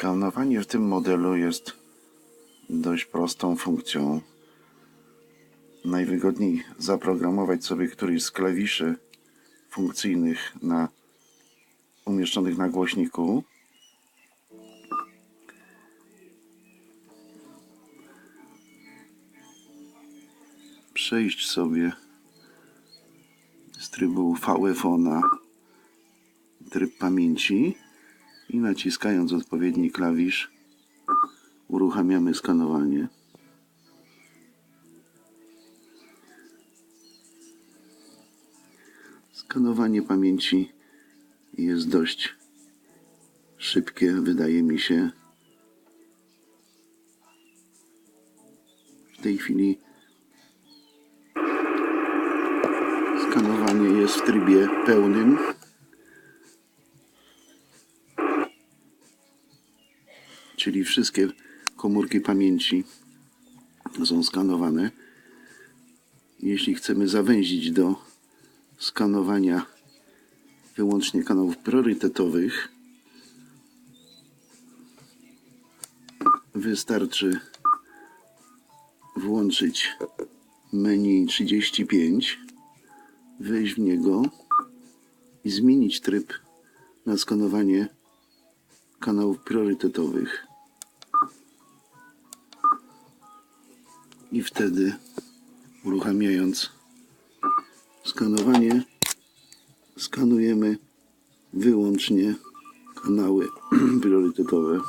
Skanowanie w tym modelu jest dość prostą funkcją. Najwygodniej zaprogramować sobie któryś z klawiszy funkcyjnych na umieszczonych na głośniku. Przejść sobie z trybu VFO na tryb pamięci i naciskając odpowiedni klawisz uruchamiamy skanowanie. Skanowanie pamięci jest dość szybkie, wydaje mi się. W tej chwili skanowanie jest w trybie pełnym. Czyli wszystkie komórki pamięci są skanowane. Jeśli chcemy zawęzić do skanowania wyłącznie kanałów priorytetowych, wystarczy włączyć menu 35, wejść w niego i zmienić tryb na skanowanie kanałów priorytetowych. I wtedy uruchamiając skanowanie, skanujemy wyłącznie kanały priorytetowe.